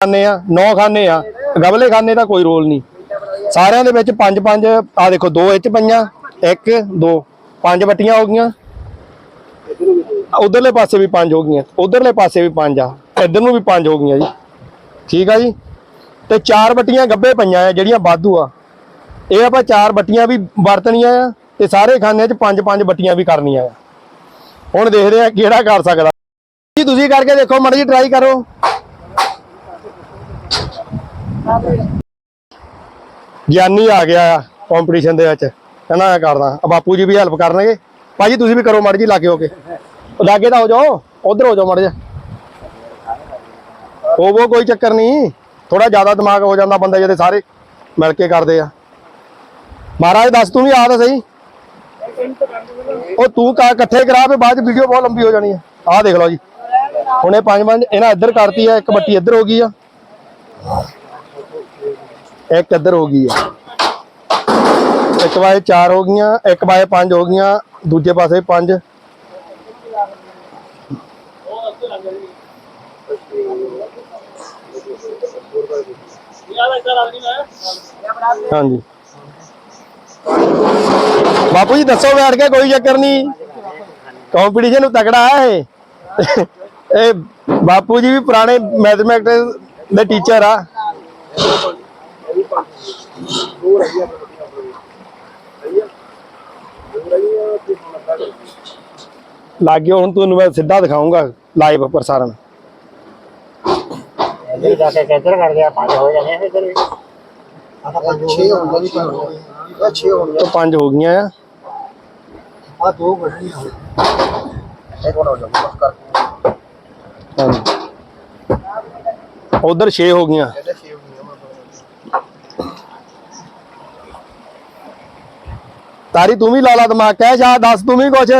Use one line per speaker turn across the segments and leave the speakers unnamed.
ਖਾਨੇ ਆ, ਨੌ ਖਾਨੇ ਆ ਗਬਲੇ ਖਾਨੇ ਦਾ ਕੋਈ ਰੋਲ ਨਹੀਂ। ਸਾਰਿਆਂ ਦੇ ਵਿੱਚ ਪੰਜ ਪੰਜ ਆ ਦੇਖੋ, ਦੋ ਇਹ ਪਈਆਂ, ਇੱਕ, ਦੋ, ਪੰਜ ਬੱਟੀਆਂ ਹੋ ਗਈਆਂ। ਉਧਰਲੇ ਪਾਸੇ ਵੀ ਪੰਜ ਹੋ ਗਈਆਂ, ਉਧਰਲੇ ਪਾਸੇ ਵੀ ਪੰਜ ਆ, ਇੱਧਰ ਨੂੰ ਵੀ ਪੰਜ ਹੋ ਗਈਆਂ ਜੀ। ਠੀਕ ਆ ਜੀ? ਤੇ ਚਾਰ ਬੱਟੀਆਂ ਗੱਬੇ ਪਈਆਂ ਆ, ਜਿਹੜੀਆਂ ਵਾਧੂ ਆ। ਇਹ ਆਪਾਂ ਚਾਰ ਬੱਟੀਆਂ ਵੀ ਵਰਤਣੀਆਂ ਆ, ਤੇ ਸਾਰੇ ਖਾਨਿਆਂ 'ਚ ਪੰਜ ਪੰਜ ਬੱਟੀਆਂ ਵੀ ਕਰਨੀਆਂ ਆ। ਹੁਣ ਦੇਖਦੇ ਆ ਕਿਹੜਾ ਕਰ ਸਕਦਾ। ਜੀ, ਤੁਸੀਂ ਕਰਕੇ ਦੇਖੋ, ਮੜੀ ਜੀ ਟਰਾਈ ਕਰੋ। ਗਿਆਨੀ ਆ ਗਿਆ ਆ ਕੰਪੀਟੀਸ਼ਨ ਦੇ ਵਿੱਚ। ਕਹਿੰਦਾ ਮੈਂ ਕਰਦਾ। ਬਾਪੂ ਜੀ ਵੀ ਹੈਲਪ ਕਰਨਗੇ। ਭਾਜੀ, ਤੁਸੀਂ ਵੀ ਕਰੋ ਮੜੀ ਜੀ ਲਾਗੇ ਹੋ ਕੇ। ਲਾਗੇ ਤਾਂ ਹੋ ਜਾਓ। ਉਧਰ ਹੋ ਜਾਓ ਮੜ ਜਾ ਉਹ ਕੋਈ ਚੱਕਰ ਨਹੀਂ। ਥੋੜਾ ਜ਼ਿਆਦਾ ਦਿਮਾਗ ਹੋ ਜਾਂਦਾ ਬੰਦਾ ਜਿਹਦੇ ਸਾਰੇ। ਮਿਲ ਕੇ ਕਰਦੇ ਆ। ਮਹਾਰਾਜ, ਦੱਸ ਤੂੰ ਵੀ ਆ ਤਾਂ ਸਹੀ। ਉਹ ਤੂੰ ਕਾ ਇਕੱਠੇ ਕਰਾ ਫੇ ਬਾਅਦ ਵੀਡੀਓ ਬਹੁਤ ਲੰਬੀ ਹੋ ਜਾਣੀ ਆ। ਆਹ ਦੇਖ ਲਓ ਜੀ। ਹੁਣ ਇਹ ਪੰਜ ਪੰਜ, ਇਹਨਾਂ ਇੱਧਰ ਕਰਤੀ ਆ, ਇੱਕ ਬੱਟੀ ਇੱਧਰ ਹੋ ਗਈ ਆ। ਇੱਕ ਇੱਧਰ ਹੋ ਗਈ ਆ। ਇੱਕ ਬਾਏ ਚਾਰ ਹੋ ਗਈਆਂ, ਇੱਕ ਬਾਏ ਪੰਜ ਹੋ ਗਈਆਂ, ਦੂਜੇ ਪਾਸੇ ਪੰਜ। ਹਾਂਜੀ। ਬਾਪੂ ਜੀ, ਦੱਸੋ ਬੈਠ ਕੇ, ਕੋਈ ਚੱਕਰ ਨਹੀਂ। ਕੰਪੀਟੀਸ਼ਨ ਨੂੰ ਤਕੜਾ ਹੈ ਇਹ। ਇਹ ਬਾਪੂ ਜੀ ਵੀ ਪੁਰਾਣੇ ਮੈਥਮੈਟਿਕਸ ਦੇ ਟੀਚਰ ਆ। ਲੱਗਿਓ ਹੁਣ ਤੁਹਾਨੂੰ ਮੈਂ ਸਿੱਧਾ ਦਿਖਾਉਂਗਾ ਲਾਈਵ ਪ੍ਰਸਾਰਣ।
ਇੱਧਰ ਜਾ ਕੇ ਕਿੱਧਰ ਕਰ ਗਿਆ ਪੰਜ ਹੋ ਜਾਣੇ ਆ ਇੱਧਰ ਵੀ। ਆਹ ਪੰਜ 6 ਹੋਣਗੇ ਜੀ ਇਹ 6 ਹੋਣਗੇ
ਤੋਂ ਪੰਜ ਹੋ ਗਈਆਂ ਆ।
ਆ ਦੋ ਗੱਡੀ ਹੋ ਇੱਕ ਹੋਰ ਹੋ ਜਾ ਬਸ ਕਰ।
ਹਾਂਜੀ। ਉਧਰ 6 ਹੋ ਗਈਆਂ
ਇਹਦੇ 6 ਹੋਣਗੇ
ਤਾਰੀ ਤੂੰ ਵੀ ਲਾ ਲਾ ਦਿਮਾਗ ਕਹਿ ਜਾ ਦੱਸ ਤੂੰ ਵੀ ਕੁਛ।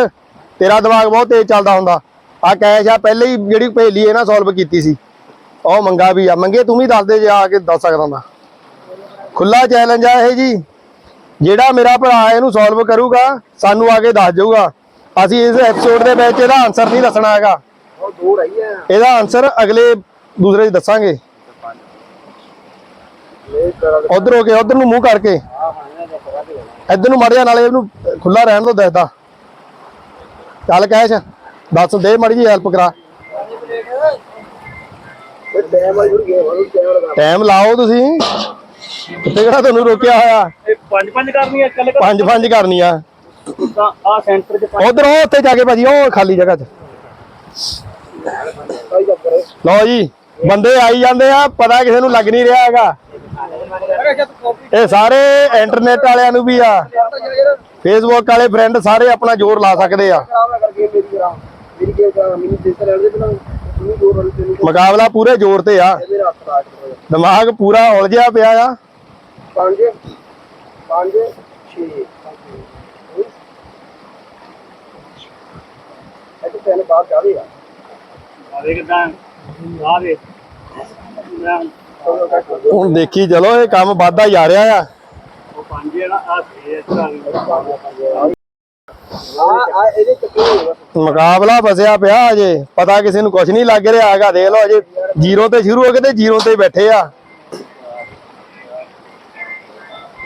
ਤੇਰਾ ਦਿਮਾਗ ਬਹੁਤ ਤੇਜ਼ ਚੱਲਦਾ ਹੁੰਦਾ। ਆ ਕਹਿ ਆ ਪਹਿਲੇ ਹੀ ਜਿਹੜੀ ਪਹੇਲੀ ਇਹ ਨਾ ਸੋਲਵ ਕੀਤੀ ਸੀ। ਉਹ ਮੰਗਾ ਵੀ ਆ। ਮੰਗੇ ਤੂੰ ਵੀ ਦੱਸ ਦੇ ਜੇ ਆ ਕੇ ਦੱਸ ਸਕਦਾ ਹੁੰਦਾ। ਖੁੱਲਾ ਚੈਲੰਜ ਆ ਇਹ ਜੀ। ਜਿਹੜਾ ਮੇਰਾ ਭਰਾ ਇਹਨੂੰ ਸੋਲਵ ਕਰੂਗਾ ਸਾਨੂੰ ਆ ਕੇ ਦੱਸ ਜਾਊਗਾ। ਅਸੀਂ ਇਸ ਐਪੀਸੋਡ ਦੇ ਵਿੱਚ ਇਹਦਾ ਆਨਸਰ ਨਹੀਂ ਦੱਸਣਾ ਹੈਗਾ। ਇਹਦਾ ਆਨਸਰ ਅਗਲੇ ਦੂਸਰੇ 'ਚ ਦੱਸਾਂਗੇ। ਉਧਰ ਹੋ ਕੇ ਉਧਰ ਨੂੰ ਮੂੰਹ ਕਰਕੇ।
ਆ
ਇੱਧਰ ਨੂੰ ਮੜ ਜਾ ਨਾਲੇ ਇਹਨੂੰ ਖੁੱਲਾ ਰਹਿਣ ਤੋਂ ਦੱਸਦਾ ਚੱਲ ਕੈਸ਼ ਦੱਸ ਦੇ ਮੜੀ ਜੀ ਹੈਲਪ ਕਰਾ।
ਟਾਈਮ
ਲਾਓ ਤੁਸੀਂ। ਕਿੱਥੇ ਕਿਹੜਾ ਤੁਹਾਨੂੰ ਰੋਕਿਆ ਹੋਇਆ?
ਪੰਜ ਪੰਜ ਕਰਨੀ ਹੈ ਕੱਲ
ਪੰਜ ਪੰਜ ਕਰਨੀ ਆ।
ਤਾਂ ਆ ਸੈਂਟਰ 'ਚ
ਉਧਰ ਉਹ ਉੱਥੇ ਜਾ ਕੇ ਭਾਜੀ ਉਹ ਖਾਲੀ ਜਗ੍ਹਾ 'ਚ। ਲਓ ਜੀ ਬੰਦੇ ਆਈ ਜਾਂਦੇ ਆ ਪਤਾ ਕਿਸੇ ਨੂੰ ਲੱਗ ਨਹੀਂ ਰਿਹਾ ਹੈਗਾ। ਇਹ ਸਾਰੇ ਇੰਟਰਨੈਟ ਵਾਲਿਆਂ ਨੂੰ ਵੀ ਆ। ਫੇਸਬੁੱਕ ਵਾਲੇ ਫਰੈਂਡ ਸਾਰੇ ਆਪਣਾ ਜ਼ੋਰ ਲਾ ਸਕਦੇ ਆ। ਮੁਕਾਬਲਾ ਪੂਰੇ ਜ਼ੋਰ ਤੇ ਆ। ਦਿਮਾਗ ਪੂਰਾ ਉਲਝਿਆ ਪਿਆ ਆ।
ਪੰਜ ਪੰਜ 6 ਇਹ ਤਾਂ ਬਾਹਰ ਜਾਵੇ ਆ ਆਵੇ ਕਿਦਾਂ ਆਵੇ ਮੈਂ
ਹੁਣ ਦੇਖੀ ਚਲੋ, ਇਹ ਕੰਮ ਵਾਧਾ ਜਾ ਰਿਹਾ ਆ। ਮੁਕਾਬਲਾ ਫਸਿਆ ਪਿਆ ਅਜੇ ਪਤਾ ਕਿਸੇ ਨੂੰ ਕੁਝ ਨਹੀਂ ਲੱਗ ਰਿਹਾ ਹੈਗਾ, ਦੇਖ ਲਓ ਅਜੇ ਜ਼ੀਰੋ ਤੇ ਸ਼ੁਰੂ ਹੋ ਕੇ ਤੇ ਜ਼ੀਰੋ ਤੇ ਬੈਠੇ ਆ।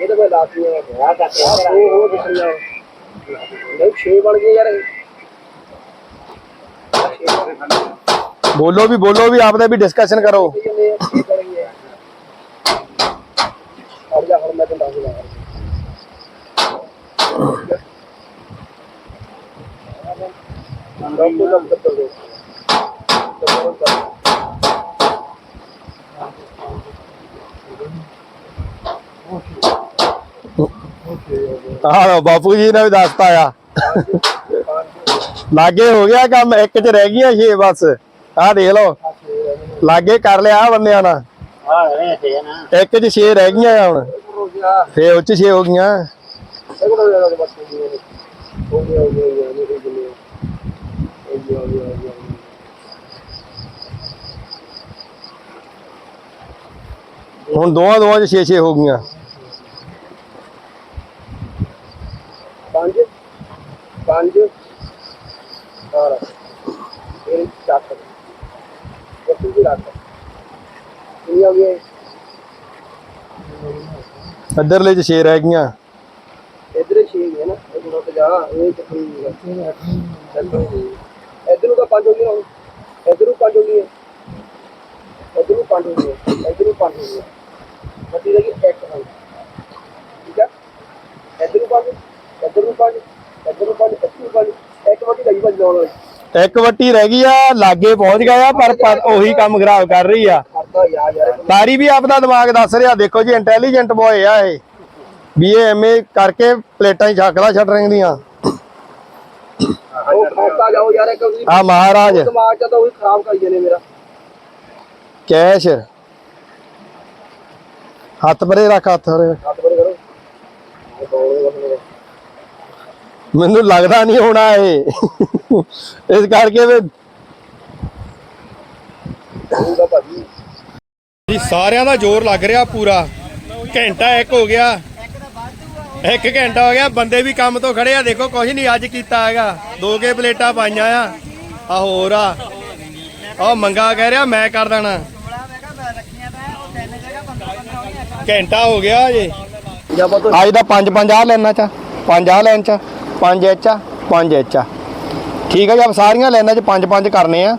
ਇਹ ਤਾਂ ਮੈਂ ਲਾਤੀ ਹੈ ਵਿਆਹ ਕਰਕੇ ਉਹ ਉਹ ਦਿਖ ਰਿਹਾ ਨਹੀਂ 6 ਬਣ ਗਏ ਯਾਰ
ਬੋਲੋ ਵੀ ਬੋਲੋ ਵੀ, ਆਪਦੇ ਵੀ ਡਿਸਕਸ਼ਨ ਕਰੋ
ਕਿੰਨੇ 6 ਬਣ ਗਏ ਅੜ
ਲਓ ਬਾਪੂ ਜੀ ਨੇ ਵੀ ਦੱਸਤਾ ਆ। ਲਾਗੇ ਹੋ ਗਿਆ ਕੰਮ ਇੱਕ ਚ ਰਹਿ ਗਈਆਂ ਛੇ ਬਸ। ਆਹ ਦੇਖ ਲਓ ਲਾਗੇ ਕਰ ਲਿਆ ਬੰਦਿਆਂ ਨਾਲ।
ਹਾਂ
ਇੱਕ ਚ ਛੇ ਰਹਿ ਗਈਆਂ ਹੁਣ।
ਹੋ
ਫੇ ਉੱਚ ਛੇ ਹੋ ਗਈਆਂ। ਹੁਣ ਦੋਵਾਂ ਦੋਵਾਂ ਚ ਛੇ ਛੇ ਹੋ ਗਈਆਂ।
ਪੰਜ। ਪੰਜ। ਚਾਰ ਇਹ ਚੱਕ ਇਹ ਵੀ ਰੱਖ। ਕਿੰਨੀਆਂ ਹੋ ਗਈਆਂ?
ਇੱਧਰਲੇ ਚ 6 ਰਹਿ ਗਈਆਂ
ਇਧਰ 6 ਹੈ ਨਾ ਇਹ ਤੇ ਜਾ ਇਹ ਚੱਕਰੀ ਇਧਰ ਤਾਂ ਪੰਜ ਹੋ ਗਈਆਂ ਇਧਰ ਨੂੰ ਪੰਜ ਹੋ ਗਈਆਂ। ਇਧਰ ਨੂੰ ਪੰਜ ਹੋ ਗਈਆਂ। ਇਧਰ ਨੂੰ ਪੰਜ ਹੋ ਗਈਆਂ। ਬੱਤੀ ਲੱਗੀ ਇੱਕ ਹਾਂ ਠੀਕ ਹੈ ਇਧਰ ਨੂੰ ਪੰਜ ਇਧਰ ਨੂੰ ਪੰਜ ਇਧਰ ਨੂੰ ਪੰਜ ਇੱਥੇ ਨੂੰ ਪੰਜ। ਇੱਕ ਵਾਰੀ ਲੱਗੀ ਪੰਜ ਲਾਉਣ ਵਾਲੀ।
ਇੱਕ ਵੱਟੀ ਰਹਿ ਗਈ ਆ ਲਾਗੇ ਪਹੁੰਚ ਗਿਆ ਪਰ ਪਰ ਉਹੀ ਕੰਮ ਖਰਾਬ ਕਰ ਰਹੀ ਆ। ਤਾਰੀ ਵੀ ਆਪਦਾ ਦਿਮਾਗ ਦੱਸ ਰਿਹਾ ਦੇਖੋ ਜੀ ਇੰਟੈਲੀਜੈਂਟ ਬੋਏ ਆ ਇਹ। ਵੀ ਇਹ ਐਵੇਂ ਕਰਕੇ ਪਲੇਟਾਂ ਹੀ ਛੱਕਦਾ ਸ਼ਟਰਿੰਗ ਦੀਆਂ। ਆ ਮਹਾਰਾਜ।
ਦਿਮਾਗ ਚ ਤਾਂ ਉਹੀ ਖਰਾਬ ਕਰੀ ਜਾਂਦੇ ਮੇਰਾ।
ਕੈਸ਼। ਹੱਥ ਪਰੇ ਰੱਖ ਹੱਥ ਪਰੇ ਮੈਨੂੰ ਲੱਗਦਾ ਨਹੀਂ ਹੋਣਾ ਇਹ। ਇਸ ਕਰਕੇ ਵੀ
ਹੋਊਗਾ
ਸਾਰਿਆਂ ਦਾ ਜ਼ੋਰ ਲੱਗ ਰਿਹਾ ਪੂਰਾ। ਘੰਟਾ ਇੱਕ ਹੋ ਗਿਆ। ਇੱਕ ਘੰਟਾ ਹੋ ਗਿਆ, ਬੰਦੇ ਵੀ ਕੰਮ ਤੋਂ ਖੜੇ ਆ। ਦੇਖੋ ਕੁਝ ਨਹੀਂ ਅੱਜ ਕੀਤਾ ਹੈਗਾ। ਦੋ ਕੇ ਪਲੇਟਾਂ ਪਾਈਆਂ ਆ। ਆ ਹੋਰ ਆ। ਆ ਮੰਗਾ ਕਹਿ ਰਿਹਾ, ਮੈਂ ਕਰ ਦੇਣਾ। ਘੰਟਾ ਹੋ ਗਿਆ ਜੇ ਅੱਜ ਦਾ 5 5 ਆ ਲੈਣਾ ਚਾ। 5 ਆ ਲੈਣ ਚ। 5 ਐਚ ਆ 5 ਐਚ ਆ। ਠੀਕ ਆ ਜੀ ਆਪ ਸਾਰੀਆਂ ਲੈਣਾ ਚ 5 5 ਕਰਨੇ ਆ।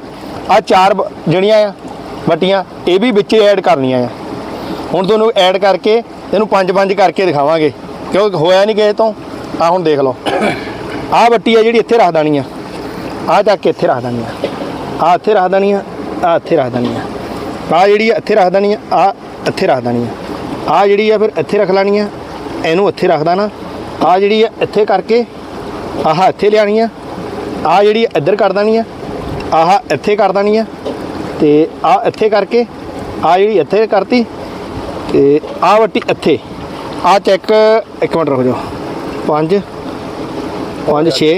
ਆ ਚਾਰ ਜਿਹੜੀਆਂ ਆ ਵਟੀਆਂ, ਇਹ ਵੀ ਵਿੱਚ ਐਡ ਕਰਨੀਆਂ ਆ। ਹੁਣ ਤੁਹਾਨੂੰ ਐਡ ਕਰਕੇ ਇਹਨੂੰ 5 5 ਕਰਕੇ ਦਿਖਾਵਾਂਗੇ। ਕਿਉਂਕਿ ਹੋਇਆ ਨਹੀਂ ਕਿਸੇ ਤੋਂ? ਆ ਹੁਣ ਦੇਖ ਲਓ। ਆਹ ਵੱਟੀ ਆ ਜਿਹੜੀ ਇੱਥੇ ਰੱਖ ਦੇਣੀ ਆ। ਆ ਚੱਕ ਕੇ ਇੱਥੇ ਰੱਖ ਦੇਣੀ ਆ। ਆ ਇੱਥੇ ਰੱਖ ਦੇਣੀ ਆ ਆ ਇੱਥੇ ਰੱਖ ਦੇਣੀ ਆ। ਆ ਜਿਹੜੀ ਆ ਇੱਥੇ ਰੱਖ ਦੇਣੀ ਆ ਆ ਇੱਥੇ ਰੱਖ ਦੇਣੀ ਆ। ਆ ਜਿਹੜੀ ਆ ਫਿਰ ਇੱਥੇ ਰੱਖ ਲੈਣੀ ਆ, ਇਹਨੂੰ ਇੱਥੇ ਰੱਖ ਦੇਣਾ। ਆ ਜਿਹੜੀ ਆ ਇੱਥੇ ਕਰਕੇ, ਆਹ ਇੱਥੇ ਲਿਆਣੀ ਆ। ਆ ਜਿਹੜੀ ਇੱਧਰ ਕਰ ਦੇਣੀ ਆ, ਆਹ ਇੱਥੇ ਕਰ ਦੇਣੀ ਆ। ਤੇ ਆ ਇੱਥੇ ਕਰਕੇ ਆ ਜਿਹੜੀ ਇੱਥੇ ਕਰਤੀ ਤੇ ਆ ਵੱਟੀ ਇੱਥੇ। ਆ ਚੈੱਕ ਇੱਕ ਮਿੰਟ ਰੁਕ ਜਾਓ। 5 5 6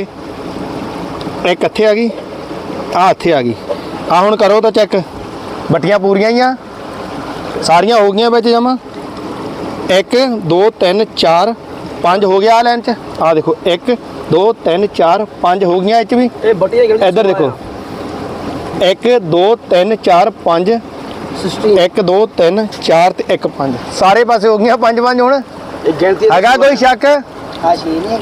ਇੱਕ ਇੱਥੇ ਆ ਗਈ ਆ ਇੱਥੇ ਆ ਗਈ। ਆ ਹੁਣ ਕਰੋ ਤਾਂ ਚੈੱਕ ਬੱਟੀਆਂ ਪੂਰੀਆਂ ਹੀ ਆ। ਸਾਰੀਆਂ ਹੋ ਗਈਆਂ ਵਿੱਚ ਜਮਾ। 1 2 3 4 5 ਹੋ ਗਿਆ ਆ ਲਾਈਨ ਚ। ਆ ਦੇਖੋ 1 2 3 4 5 ਹੋ ਗਈਆਂ ਇਹ ਚ ਵੀ।
ਇਹ ਬਟੀਆਂ
ਇੱਧਰ ਦੇਖੋ। 1 2 3 4 5
ਸਿਸਟਮ
1 2 3 4 ਤੇ 1 5 ਸਾਰੇ ਪਾਸੇ ਹੋ ਗਈਆਂ 5 5 ਹੁਣ?
ਇਹ ਗਿਣਤੀ
ਹੈਗਾ ਕੋਈ ਸ਼ੱਕ?
ਹਾਂ ਸ਼ੀ ਨਹੀਂ